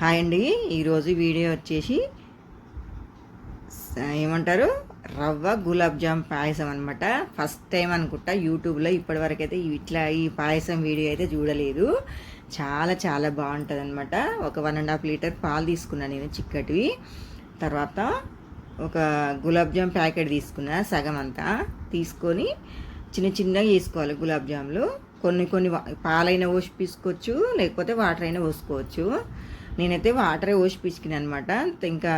Hi అండి. ఈరోజు video వచ్చేసి ఏమంటారు? రవ్వ గులాబ్ జామ్ పాయసం అనమాట ఫస్ట్ టైం అనుకుంటా యూట్యూబ్లో ఇప్పటివరకు అయితే ఇట్లా ఈ పాయసం వీడియో అయితే చూడలేదు. చాలా చాలా బాగుంటుంది అనమాట ఒక వన్ అండ్ హాఫ్ లీటర్ పాలు తీసుకున్నాను నేను చిక్కటివి. తర్వాత ఒక గులాబ్ జామ్ ప్యాకెట్ తీసుకున్నా సగం అంతా. తీసుకొని చిన్న చిన్నగా చేసుకోవాలి గులాబ్ జాములు. కొన్ని కొన్ని పాలైనా పోసి పీసుకోవచ్చు లేకపోతే వాటర్ అయినా పోసుకోవచ్చు. నేనైతే వాటరే పోసి పిసికిన అనమాట ఇంకా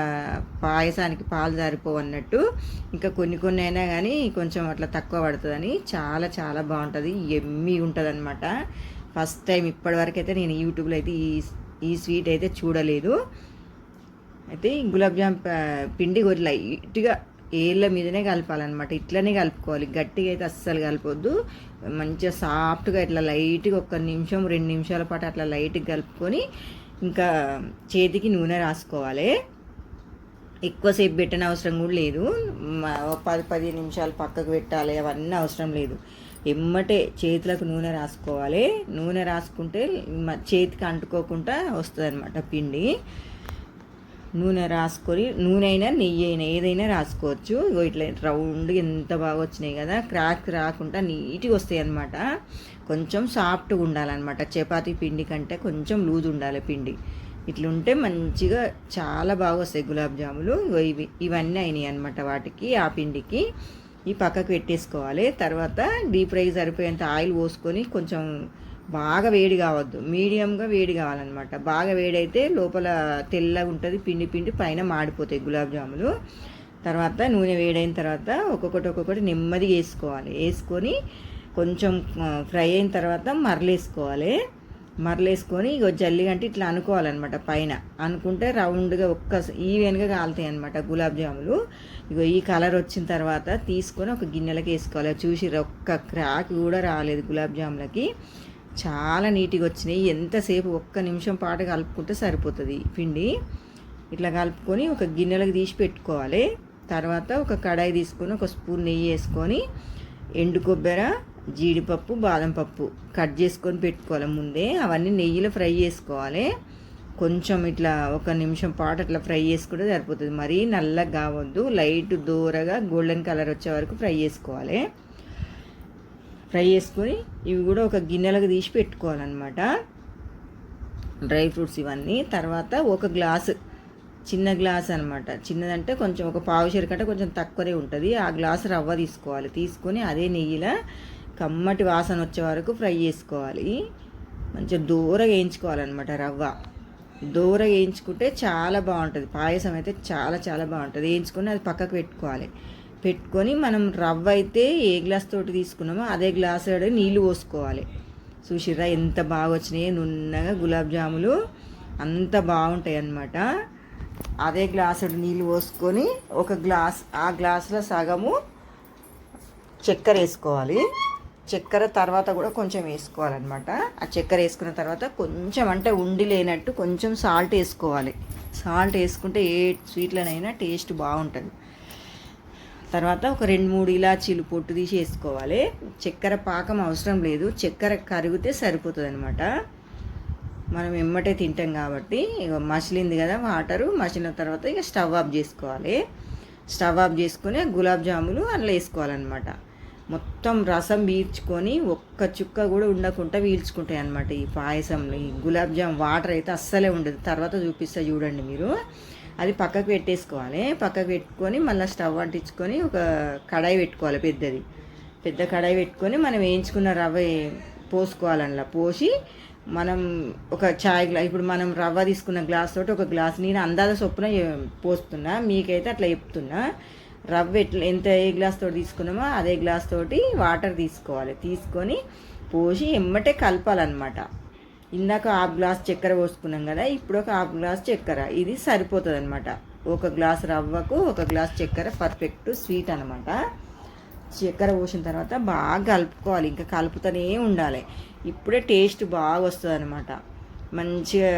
పాయసానికి పాలు జారిపోవు అన్నట్టు ఇంకా కొన్ని కొన్ని అయినా కానీ కొంచెం అట్లా తక్కువ పడుతుందని చాలా చాలా బాగుంటుంది. ఎమ్మి ఉంటుంది అనమాట ఫస్ట్ టైం ఇప్పటివరకు అయితే నేను యూట్యూబ్లో అయితే ఈ ఈ స్వీట్ అయితే చూడలేదు. అయితే ఈ గులాబ్ జామ్ పిండి కొద్ది లైట్గా ఏళ్ళ మీదనే కలపాలన్నమాట. ఇట్లనే కలుపుకోవాలి. గట్టిగా అయితే అస్సలు కలపొద్దు. మంచిగా సాఫ్ట్గా ఇట్లా లైట్గా ఒక్క నిమిషం రెండు నిమిషాల పాటు అట్లా లైట్గా కలుపుకొని ఇంకా చేతికి నూనె రాసుకోవాలి. ఎక్కువసేపు పెట్టని అవసరం కూడా లేదు. పది పది నిమిషాలు పక్కకు పెట్టాలి అవన్నీ అవసరం లేదు. ఎమ్మటే చేతులకు నూనె రాసుకోవాలి. నూనె రాసుకుంటే చేతికి అంటుకోకుండా వస్తుంది అనమాట పిండి. నూనె రాసుకొని నూనె అయినా నెయ్యి అయినా ఏదైనా రాసుకోవచ్చు. ఇట్లా రౌండ్గా ఎంత బాగా వచ్చినాయి కదా క్రాక్ రాకుండా నీట్గా వస్తాయి అనమాట కొంచెం సాఫ్ట్గా ఉండాలన్నమాట. చపాతీ పిండి కంటే కొంచెం లూజ్ ఉండాలి పిండి. ఇట్లుంటే మంచిగా చాలా బాగా వస్తాయి గులాబ్ జాములు. ఇవి ఇవన్నీ అయినాయి అనమాట వాటికి ఆ పిండికి. ఈ పక్కకు పెట్టేసుకోవాలి. తర్వాత డీప్ ఫ్రై సరిపోయేంత ఆయిల్ పోసుకొని కొంచెం బాగా వేడి కావద్దు. మీడియంగా వేడి కావాలన్నమాట. బాగా వేడైతే లోపల తెల్లగా ఉంటుంది పిండి పిండి పైన మాడిపోతాయి గులాబ్ జాములు. తర్వాత నూనె వేడైన తర్వాత ఒక్కొక్కటి ఒక్కొక్కటి నెమ్మదిగా వేసుకోవాలి. వేసుకొని కొంచెం ఫ్రై అయిన తర్వాత మరలేసుకోవాలి. మరలేసుకొని ఇగో జల్లిగంటే ఇట్లా అనుకోవాలన్నమాట పైన. అనుకుంటే రౌండ్గా ఒక్క ఈవెన్గా కాలుతాయి అనమాట గులాబ్ జాములు. ఇగో ఈ కలర్ వచ్చిన తర్వాత తీసుకొని ఒక గిన్నెలకి వేసుకోవాలి. చూసి ఒక్క క్రాక్ కూడా రాలేదు గులాబ్ జాములకి. చాలా నీట్గా వచ్చినాయి. ఎంతసేపు ఒక్క నిమిషం పాటు కలుపుకుంటే సరిపోతుంది పిండి. ఇట్లా కలుపుకొని ఒక గిన్నెలకు తీసి పెట్టుకోవాలి. తర్వాత ఒక కడాయి తీసుకొని ఒక స్పూన్ నెయ్యి వేసుకొని ఎండు కొబ్బరి జీడిపప్పు బాదం పప్పు కట్ చేసుకొని పెట్టుకోవాలి. ముందే అవన్నీ నెయ్యిలో ఫ్రై చేసుకోవాలి. కొంచెం ఇట్లా ఒక నిమిషం పాటు అట్లా ఫ్రై చేసుకుంటే సరిపోతుంది. మరీ నల్లగా కావద్దు. లైట్ దూరగా గోల్డెన్ కలర్ వచ్చే వరకు ఫ్రై చేసుకోవాలి. ఫ్రై చేసుకొని ఇవి కూడా ఒక గిన్నెలకు తీసి పెట్టుకోవాలన్నమాట. డ్రై ఫ్రూట్స్ ఇవన్నీ. తర్వాత ఒక గ్లాసు చిన్న గ్లాస్ అనమాట చిన్నదంటే కొంచెం ఒక పావు షేర్ కంటే కొంచెం తక్కువనే ఉంటుంది. ఆ గ్లాస్ రవ్వ తీసుకోవాలి. తీసుకొని అదే నెయ్యిలో కమ్మటి వాసన వచ్చే వరకు ఫ్రై చేసుకోవాలి. మంచిగా దూర వేయించుకోవాలన్నమాట రవ్వ. దూర వేయించుకుంటే చాలా బాగుంటుంది. పాయసం అయితే చాలా చాలా బాగుంటుంది. వేయించుకొని అది పక్కకు పెట్టుకోవాలి. పెట్టుకొని మనం రవ్వ అయితే ఏ గ్లాస్ తోటి తీసుకున్నామో అదే గ్లాస్ నీళ్ళు పోసుకోవాలి. చూసిర్రా ఎంత బాగా వచ్చినాయి నున్నగా గులాబ్ జాములు అంత బాగుంటాయి అన్నమాట అదే గ్లాసుడు నీళ్ళు పోసుకొని ఒక గ్లాస్ ఆ గ్లాసులో సగము చక్కెర వేసుకోవాలి. చక్కెర తర్వాత కూడా కొంచెం వేసుకోవాలన్నమాట. ఆ చక్కెర వేసుకున్న తర్వాత కొంచెం అంటే ఉండి లేనట్టు కొంచెం సాల్ట్ వేసుకోవాలి. సాల్ట్ వేసుకుంటే ఏ స్వీట్లోనైనా టేస్ట్ బాగుంటుంది. తర్వాత ఒక రెండు మూడు ఇలాచీలు పొట్టు తీసి వేసుకోవాలి. చక్కెర పాకం అవసరం లేదు. చక్కెర కరిగితే సరిపోతుంది అనమాట మనం ఎమ్మటే తింటాం కాబట్టి ఇక మసిలింది కదా వాటరు. మసిలిన తర్వాత ఇక స్టవ్ ఆఫ్ చేసుకోవాలి. స్టవ్ ఆఫ్ చేసుకుని గులాబ్ జాములు అందులో వేసుకోవాలన్నమాట. మొత్తం రసం పీల్చుకొని ఒక్క చుక్క కూడా ఉండకుండా పీల్చుకుంటాయి అనమాట ఈ పాయసంలో. ఈ గులాబ్ జామ్ వాటర్ అయితే అస్సలే ఉండదు. తర్వాత చూపిస్తా చూడండి మీరు. అది పక్కకు పెట్టేసుకోవాలి. పక్కకు పెట్టుకొని మళ్ళీ స్టవ్ అంటించుకొని ఒక కడాయి పెట్టుకోవాలి పెద్దది. పెద్ద కడాయి పెట్టుకొని మనం వేయించుకున్న రవ్వ పోసుకోవాలి అందులో. పోసి మనం ఒక చాయ్ గ్లా ఇప్పుడు మనం రవ్వ తీసుకున్న గ్లాస్ తోటి ఒక గ్లాస్ నేను అందాజ చొప్పున పోస్తున్నా. మీకైతే అట్లా చెప్తున్నా. రవ్వ ఎట్లా ఎంత ఏ గ్లాస్ తోటి తీసుకున్నామో అదే గ్లాస్ తోటి వాటర్ తీసుకోవాలి. తీసుకొని పోసి ఎమ్మటే కలపాలన్నమాట. ఇందాక హాఫ్ గ్లాస్ చక్కెర పోసుకున్నాం కదా ఇప్పుడు ఒక హాఫ్ గ్లాస్ చక్కెర. ఇది సరిపోతుంది అనమాట ఒక గ్లాస్ రవ్వకు ఒక గ్లాస్ చక్కెర పర్ఫెక్ట్ స్వీట్ అనమాట చక్కెర పోసిన తర్వాత బాగా కలుపుకోవాలి. ఇంకా కలుపుతూనే ఉండాలి. ఇప్పుడే టేస్ట్ బాగా వస్తుంది అనమాట మంచిగా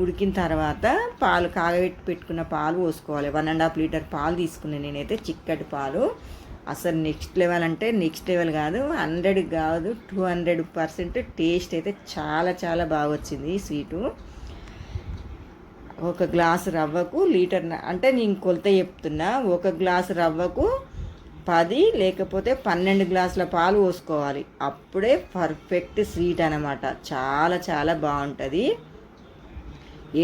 ఉడికిన తర్వాత పాలు కాగబెట్టి పెట్టుకున్న పాలు పోసుకోవాలి. వన్ అండ్ హాఫ్ లీటర్ పాలు తీసుకున్నాను నేనైతే చిక్కటి పాలు. అసలు నెక్స్ట్ లెవెల్ అంటే నెక్స్ట్ లెవెల్ కాదు హండ్రెడ్ కాదు టూ హండ్రెడ్ పర్సెంట్ టేస్ట్ అయితే చాలా చాలా బాగా వచ్చింది స్వీటు. ఒక గ్లాసు రవ్వకు లీటర్ అంటే నేను కొలత చెప్తున్నా ఒక గ్లాసు రవ్వకు పది లేకపోతే పన్నెండు గ్లాసుల పాలు పోసుకోవాలి. అప్పుడే పర్ఫెక్ట్ స్వీట్ అనమాట చాలా చాలా బాగుంటుంది.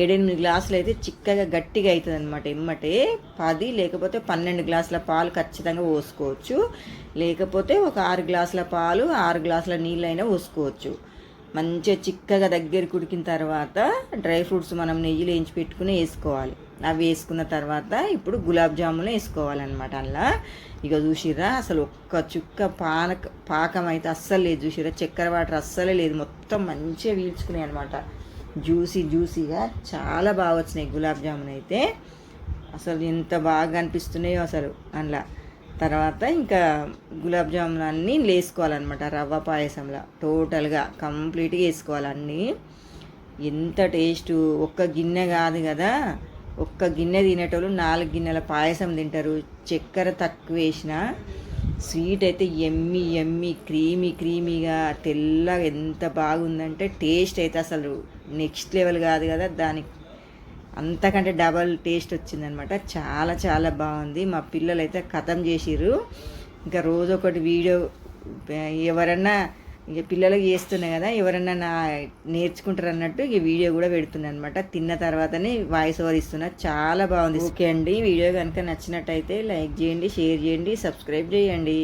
ఏడెనిమిది గ్లాసులు అయితే చిక్కగా గట్టిగా అవుతుంది అనమాట ఎమ్మటే. పది లేకపోతే పన్నెండు గ్లాసుల పాలు ఖచ్చితంగా పోసుకోవచ్చు. లేకపోతే ఒక ఆరు గ్లాసుల పాలు ఆరు గ్లాసుల నీళ్ళైనా పోసుకోవచ్చు. మంచిగా చిక్కగా దగ్గరికి ఉడికిన తర్వాత డ్రై ఫ్రూట్స్ మనం నెయ్యిలో వేయించి పెట్టుకుని వేసుకోవాలి. అవి వేసుకున్న తర్వాత ఇప్పుడు గులాబ్ జాములు వేసుకోవాలన్నమాట అలా ఇక చూసిరా అసలు ఒక్క చుక్క పానక పాకం అయితే అస్సలు లేదు చూసిర్రా. చక్కెర వాటర్ అస్సలే లేదు. మొత్తం మంచిగా వీల్చుకున్నాయి అనమాట జ్యూసీ జ్యూసీగా చాలా బాగా వచ్చినాయి గులాబ్ జామున్ అయితే అసలు ఎంత బాగా అనిపిస్తున్నాయో అసలు అందులో. తర్వాత ఇంకా గులాబ్ జామున్ అన్నీ వేసుకోవాలన్నమాట రవ్వ పాయసంలో టోటల్గా కంప్లీట్గా వేసుకోవాలి అన్నీ. ఎంత టేస్ట్! ఒక్క గిన్నె కాదు కదా! ఒక్క గిన్నె తినేటోళ్ళు నాలుగు గిన్నెల పాయసం తింటారు. చక్కెర తక్కువ వేసిన స్వీట్ అయితే ఎమ్మి ఎమ్మి క్రీమీ క్రీమీగా తెల్లగా ఎంత బాగుందంటే టేస్ట్ అయితే అసలు నెక్స్ట్ లెవెల్ కాదు కదా! దానికి అంతకంటే డబల్ టేస్ట్ వచ్చిందనమాట. చాలా చాలా బాగుంది. మా పిల్లలు అయితే కథం చేసిర్రు. ఇంకా రోజు ఒకటి వీడియో ఎవరన్నా ఇక పిల్లలకు చేస్తున్నాయి కదా ఎవరన్నా నా నేర్చుకుంటారు అన్నట్టు ఈ వీడియో కూడా పెడుతున్నాను అనమాట తిన్న తర్వాతనే వాయిస్ ఓవర్ ఇస్తున్నా. చాలా బాగుంది. ఓకే అండి. వీడియో కనుక నచ్చినట్టయితే లైక్ చేయండి షేర్ చేయండి సబ్స్క్రైబ్ చేయండి.